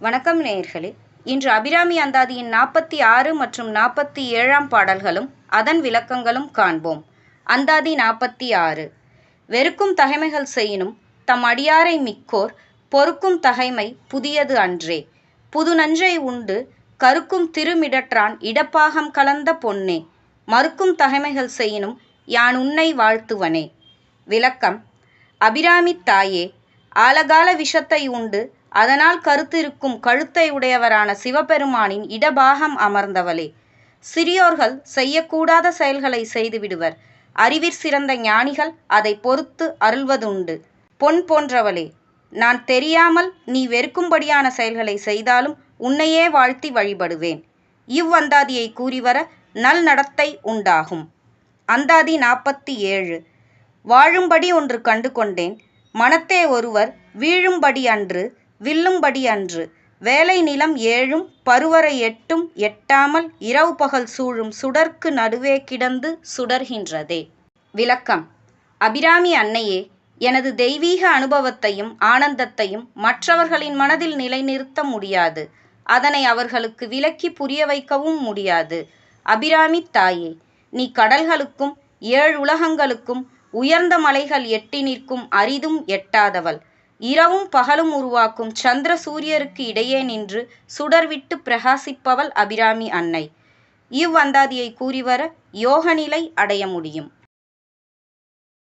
வணக்கம் நேயர்களே. இன்று அபிராமி அந்தாதியின் நாற்பத்தி ஆறு மற்றும் நாற்பத்தி ஏழாம் பாடல்களும் அதன் விளக்கங்களும் காண்போம். அந்தாதி நாற்பத்தி ஆறு. வெறுக்கும் தகைமைகள் செய்யினும் தம் அடியாரை மிக்கோர் பொறுக்கும் தகைமை புதியது அன்றே. புது நஞ்சை உண்டு கருக்கும் திருமிடற்றான் இடப்பாகம் கலந்த பொன்னே. மறுக்கும் தகைமைகள் செய்யினும் யான் உன்னை வாழ்த்துவனே. விளக்கம். அபிராமி தாயே ஆலகால விஷத்தை உண்டு அதனால் கருத்திருக்கும் கழுத்தை உடையவரான சிவபெருமானின் இடபாகம் அமர்ந்தவளே. சிறியோர்கள் செய்யக்கூடாத செயல்களை செய்துவிடுவர் அறிவிற் சிறந்த ஞானிகள் அதை பொறுத்து அருள்வதுண்டு. பொன் போன்றவளே நான் தெரியாமல் நீ வெறுக்கும்படியான செயல்களை செய்தாலும் உன்னையே வாழ்த்தி வழிபடுவேன். இவ்வந்தாதியை கூறிவர நல் நடத்தை உண்டாகும். அந்தாதி நாற்பத்தி ஏழு வாழும்படி ஒன்று கண்டு கொண்டேன். மனத்தே ஒருவர் வீழும்படி அன்று வில்லும்படி அன்று. வேலை நிலம் ஏழும் பருவரை எட்டும் எட்டாமல் இரவு பகல் சூழும் சுடர்க்கு நடுவே கிடந்து சுடர்கின்றதே. விளக்கம். அபிராமி அன்னையே எனது தெய்வீக அனுபவத்தையும் ஆனந்தத்தையும் மற்றவர்களின் மனதில் நிலைநிறுத்த முடியாது. அதனை அவர்களுக்கு விளக்கி புரிய வைக்கவும் முடியாது. அபிராமி தாயே நீ கடல்களுக்கும் ஏழு உலகங்களுக்கும் உயர்ந்த மலைகள் எட்டி நிற்கும் அரிதும் எட்டாதவள். இரவும் பகலும் உருவாக்கும் சந்திர சூரியருக்கு இடையே நின்று சுடர்விட்டு பிரகாசிப்பவள் அபிராமி அன்னை. இவ்வந்தாதியை கூறிவர யோகநிலை அடைய முடியும்.